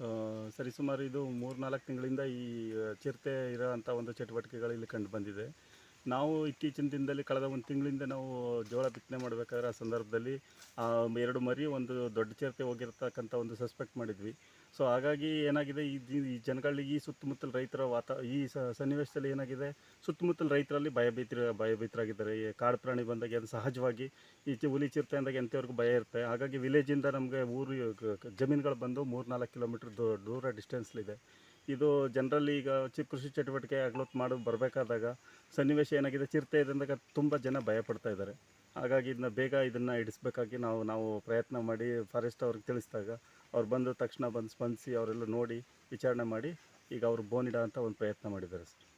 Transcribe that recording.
ಆ, ಸರಿಸುಮಾರು ಇದು ಮೂರು ನಾಲ್ಕು ತಿಂಗಳಿಂದ ಈ ಚಿರತೆ ಇರೋ ಅಂಥ ಒಂದು ಚಟುವಟಿಕೆಗಳು ಇಲ್ಲಿ ಕಂಡು ಬಂದಿದೆ. ನಾವು ಇತ್ತೀಚಿನ ದಿನದಲ್ಲಿ ಕಳೆದ ಒಂದು ತಿಂಗಳಿಂದ ನಾವು ಜೋಳ ಬಿತ್ತನೆ ಮಾಡಬೇಕಾದ್ರೆ ಆ ಸಂದರ್ಭದಲ್ಲಿ ಎರಡು ಮರಿ ಒಂದು ದೊಡ್ಡ ಚಿರತೆ ಹೋಗಿರ್ತಕ್ಕಂಥ ಒಂದು ಸಸ್ಪೆಕ್ಟ್ ಮಾಡಿದ್ವಿ. ಸೊ ಹಾಗಾಗಿ ಏನಾಗಿದೆ, ಈ ಈ ಜನಗಳಿಗೆ ಈ ಸುತ್ತಮುತ್ತಲ ರೈತರ ವಾತಾ, ಈ ಸನ್ನಿವೇಶದಲ್ಲಿ ಏನಾಗಿದೆ, ಸುತ್ತಮುತ್ತಲ ರೈತರಲ್ಲಿ ಭಯಭೀತರ ಭಯಭೀತರಾಗಿದ್ದಾರೆ ಈ ಕಾಡು ಪ್ರಾಣಿ ಬಂದಾಗ ಅದು ಸಹಜವಾಗಿ, ಈ ಚಿ- ಹುಲಿ ಚಿರತೆ ಅಂದಾಗ ಎಂಥವ್ರಿಗೂ ಭಯ ಇರುತ್ತೆ. ಹಾಗಾಗಿ ವಿಲೇಜಿಂದ ನಮಗೆ ಊರು ಜಮೀನುಗಳು ಬಂದು ಮೂರು ನಾಲ್ಕು ಕಿಲೋಮೀಟ್ರ್ ದೂರ ಡಿಸ್ಟೆನ್ಸ್ಲಿದೆ ಇದು ಜನರಲ್ಲಿ ಈಗ ಚಿ ಕೃಷಿ ಚಟುವಟಿಕೆ, ಅಗ್ಲೊತ್ತು ಮಾಡೋದು ಬರಬೇಕಾದಾಗ ಸನ್ನಿವೇಶ ಏನಾಗಿದೆ, ಚಿರತೆ ಇದ್ದಾಗ ತುಂಬ ಜನ ಭಯಪಡ್ತಾ ಇದ್ದಾರೆ. ಹಾಗಾಗಿ ಇದನ್ನ ಬೇಗ ಇದನ್ನು ಇಡಿಸ್ಬೇಕಾಗಿ ನಾವು ನಾವು ಪ್ರಯತ್ನ ಮಾಡಿ ಫಾರೆಸ್ಟ್ ಅವ್ರಿಗೆ ತಿಳಿಸಿದಾಗ ಅವ್ರು ಬಂದು ತಕ್ಷಣ ಬಂದು ಸ್ಪಂದಿಸಿ ಅವರೆಲ್ಲ ನೋಡಿ ವಿಚಾರಣೆ ಮಾಡಿ ಈಗ ಅವರು ಇಡೋ ಅಂತ ಒಂದು ಪ್ರಯತ್ನ ಮಾಡಿದ್ದಾರೆ ಸರ್.